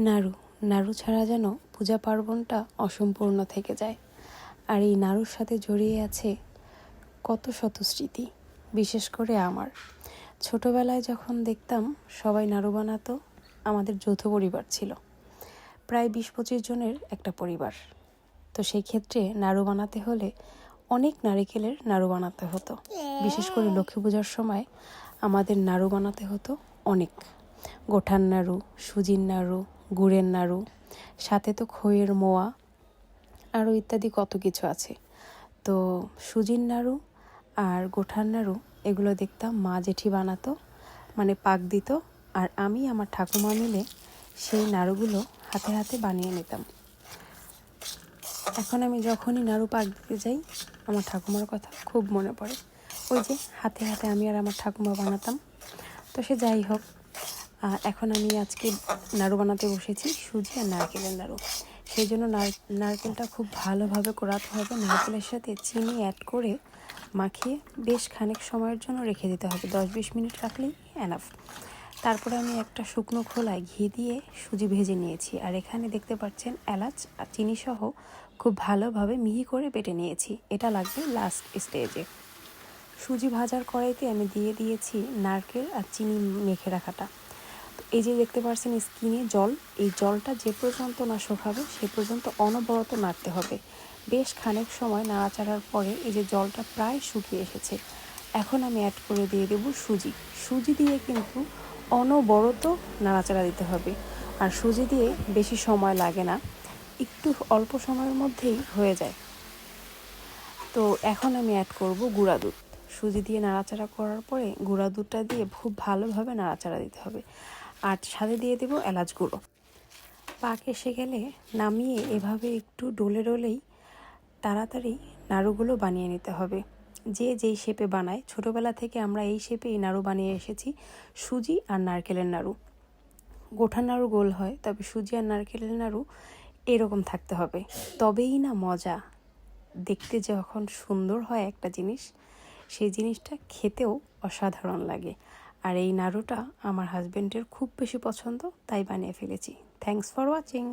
নাড়ু নাড়ু ছাড়া যেন পূজা পার্বণটা অসম্পূর্ণ থেকে যায়। আর এই নাড়ুর সাথে জড়িয়ে আছে কত শত স্মৃতি, বিশেষ করে আমার। ছোটবেলায় যখন দেখতাম সবাই নাড়ু বানাতো, আমাদের যৌথ পরিবার ছিল। প্রায় বিশ পঁচিশ জনের একটা পরিবার। তো সেই ক্ষেত্রে নাড়ু বানাতে হলে অনেক নারিকেলের নাড়ু বানাতে হতো। বিশেষ করে লক্ষ্মী পূজার সময় আমাদের নাড়ু বানাতে হতো অনেক। গোঠান নাড়ু সুজির নাড়ু গুড়ের নাড়ু, সাথে তো খইয়ের মোয়া আরও ইত্যাদি কত কিছু আছে। তো সুজির নাড়ু আর গোঠার নাড়ু, এগুলো দেখতাম মা জেঠি বানাতো মানে পাক দিত, আর আমি আমার ঠাকুমা মিলে সেই নাড়ুগুলো হাতে হাতে বানিয়ে নিতাম। এখন আমি যখনই নাড়ু পাক দিতে যাই, আমার ঠাকুমার কথা খুব মনে পড়ে। ওই যে হাতে হাতে আমি আর আমার ঠাকুমা বানাতাম। তো সে যাই হোক এখন আমি আজকে নাড়ু বানাতে বসেছি, সুজি আর নারকেলের নাড়ু। সেই জন্য নারকেলটা খুব ভালোভাবে কোরাতে হবে। নারকেলের সাথে চিনি অ্যাড করে মাখিয়ে বেশ খানিক সময়ের জন্য রেখে দিতে হবে। দশ বিশ মিনিট রাখলেই এনাফ তারপরে আমি একটা শুকনো খোলায় ঘি দিয়ে সুজি ভেজে নিয়েছি। আর এখানে দেখতে পাচ্ছেন এলাচ আর চিনি সহ খুব ভালোভাবে মিহি করে বেটে নিয়েছি। এটা লাগবে লাস্ট স্টেজে সুজি ভাজার কড়াইতে আমি দিয়ে দিয়েছি নারকেল আর চিনি মেখে রাখাটা। এই যে দেখতে পাচ্ছেন স্কিনে জল, এই জলটা যে পর্যন্ত না শুকাবে সে পর্যন্ত অনবরত নাড়তে হবে। বেশ খানিক সময় নাড়াচাড়ার পরে এই যে জলটা প্রায় শুকিয়ে এসেছে। এখন আমি অ্যাড করে দিয়ে দেব সুজি। সুজি দিয়ে কিন্তু অনবরত নাড়াচাড়া দিতে হবে। আর সুজি দিয়ে বেশি সময় লাগে না। একটু অল্প সময়ের মধ্যেই হয়ে যায়। তো এখন আমি অ্যাড করব গুঁড়া দুধ। সুজি দিয়ে নাড়াচাড়া করার পরে গুঁড়া দুধটা দিয়ে খুব ভালোভাবে নাড়াচাড়া দিতে হবে। আর সাথে দিয়ে দেবো এলাচ গুঁড়ো। পাক এসে গেলে নামিয়ে এভাবে একটু ডলে ডোলেই তাড়াতাড়ি নাড়ুগুলো বানিয়ে নিতে হবে। যে যেই শেপে বানায়, ছোটোবেলা থেকে আমরা এই শেপে এই নাড়ু বানিয়ে এসেছি, সুজি আর নারকেলের নাড়ু। গোঠা নাড়ু গোল হয়, তবে সুজি আর নারকেলের নাড়ু এরকম থাকতে হবে। তবেই না মজা। দেখতে যখন সুন্দর হয় একটা জিনিস, সেই জিনিসটা খেতেও অসাধারণ লাগে। আর এই নাড়ুটা আমার হাজব্যান্ডের খুব বেশি পছন্দ তাই বানিয়ে ফেলেছি। Thanks for watching